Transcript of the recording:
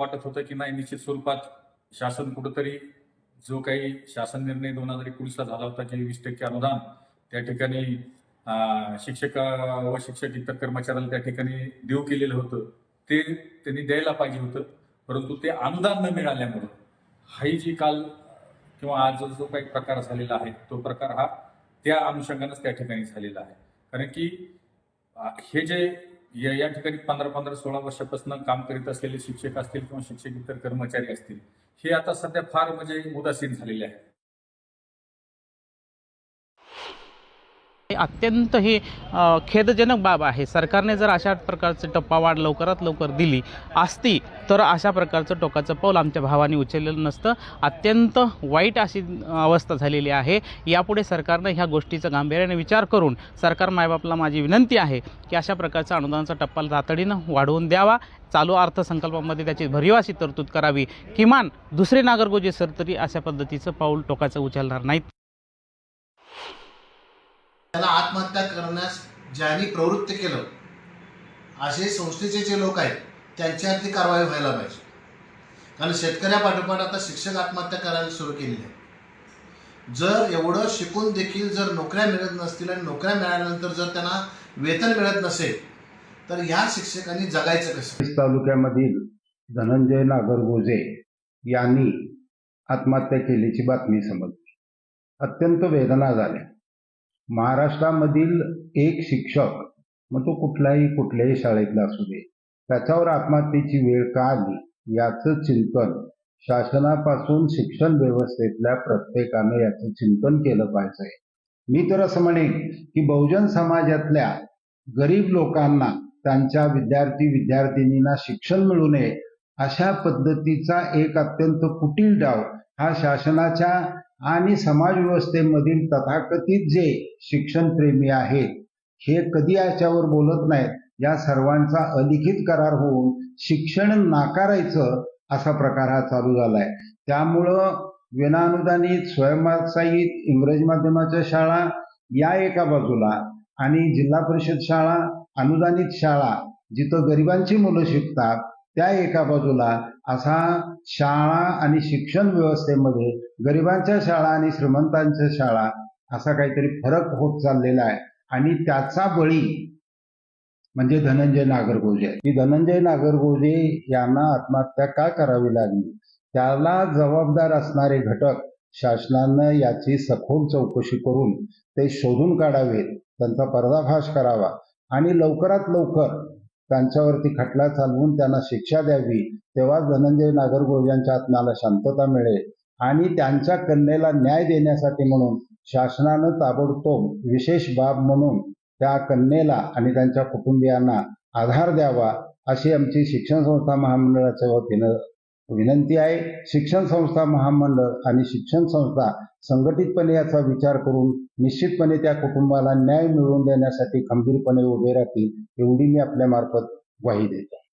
वाटत होतं की नाही निश्चित स्वरूपात शासन कुठंतरी जो काही शासन निर्णय दोन हजार एकोणीसला झाला होता की वीस टक्के अनुदान त्या ठिकाणी शिक्षक व शिक्षक इतर कर्मचाऱ्याला त्या ठिकाणी देऊ केलेलं होतं. ते त्यांनी द्यायला पाहिजे होतं परंतु ते अनुदान न मिळाल्यामुळं ही जी काल किंवा आज जो काही प्रकार झालेला आहे तो प्रकार हा त्या अनुषंगानंच त्या ठिकाणी झालेला आहे. कारण की हे जे या या ठिकाणी पंधरा पंधरा सोळा वर्षापासून काम करीत असलेले शिक्षक असतील किंवा शिक्षक इतर कर्मचारी असतील हे आता सध्या फार म्हणजे उदासीन झालेले आहेत हे अत्यंत हे खेदजनक बाब आहे. सरकारने जर अशा प्रकारचं टप्पावाढ लवकरात लवकर दिली असती तर अशा प्रकारचं टोकाचं पाऊल आमच्या भावाने उचललेलं नसतं. अत्यंत वाईट अशी अवस्था झालेली आहे. यापुढे सरकारनं ह्या गोष्टीचा गांभीर्याने विचार करून सरकार मायबापला माझी विनंती आहे की अशा प्रकारचा अनुदानाचा टप्पा तातडीनं वाढवून द्यावा. चालू अर्थसंकल्पामध्ये त्याची भरिवासी तरतूद करावी. किमान दुसरे नागरगोजे सर तरी अशा पद्धतीचं पाऊल टोकाचं उचलणार नाहीत. त्याला आत्महत्या करण्यास ज्यांनी प्रवृत्त केलं असे संस्थेचे जे लोक आहेत त्यांच्यावरती कारवाई व्हायला पाहिजे. कारण शेतकऱ्यापाठोपाठ आता शिक्षक आत्महत्या करायला सुरू केलेली आहे जर एवढं शिकून देखील जर नोकऱ्या मिळत नसतील आणि नोकऱ्या मिळाल्यानंतर जर त्यांना वेतन मिळत नसेल तर ह्या शिक्षकांनी जगायचं कसं? तालुक्यामधील धनंजय नागरगोजे यांनी आत्महत्या केल्याची बातमी समजली. अत्यंत वेदना झाल्या. महाराष्ट्रामधील एक शिक्षक मग तो कुठलाही कुठल्याही शाळेतला असू दे त्याच्यावर आत्महत्येची वेळ का आली याचं चिंतन शासनापासून शिक्षण व्यवस्थेतल्या प्रत्येकानं याचं चिंतन केलं पाहिजे. मी तर असं म्हणेन की बहुजन समाजातल्या गरीब लोकांना त्यांच्या विद्यार्थी विद्यार्थिनींना शिक्षण मिळू नये अशा पद्धतीचा एक अत्यंत कुटील डाव हा शासनाच्या आणि समाज व्यवस्थेमधील तथाकथित जे शिक्षणप्रेमी आहेत हे कधी याच्यावर बोलत नाहीत या सर्वांचा अलिखित करार होऊन शिक्षण नाकारायचं असा प्रकार हा चालू झालाय. त्यामुळं विनाअनुदानित स्वयंसाहित इंग्रजी माध्यमाच्या शाळा या एका बाजूला आणि जिल्हा परिषद शाळा अनुदानित शाळा जिथं गरिबांची मुलं शिकतात त्या एका बाजूला असा शाळा आणि शिक्षण व्यवस्थेमध्ये गरिबांच्या शाळा आणि श्रीमंतांच्या शाळा असा काहीतरी फरक होत चाललेला आहे. आणि त्याचा बळी म्हणजे धनंजय नागरगोजे. आहे. की धनंजय नागरगोजे यांना आत्महत्या का करावी लागली? त्याला जबाबदार असणारे घटक शासनानं याची सखोल चौकशी करून ते शोधून काढावेत त्यांचा पर्दाफाश करावा आणि लवकरात लवकर त्यांच्यावरती खटला चालवून त्यांना शिक्षा द्यावी तेव्हा धनंजय नागरगोजांच्या आत्म्याला शांतता मिळेल. आणि त्यांच्या कन्येला न्याय देण्यासाठी म्हणून शासनानं ताबडतोब विशेष बाब म्हणून त्या कन्येला आणि त्यांच्या कुटुंबियांना आधार द्यावा अशी आमची शिक्षण संस्था महामंडळाच्या वतीनं विनंती आहे. शिक्षण संस्था महामंडळ आणि शिक्षण संस्था संघटितपणे याचा विचार करून निश्चितपणे त्या कुटुंबाला न्याय मिळवून देण्यासाठी खंबीरपणे उभे राहतील एवढी मी आपल्या मार्फत ग्वाही देतो.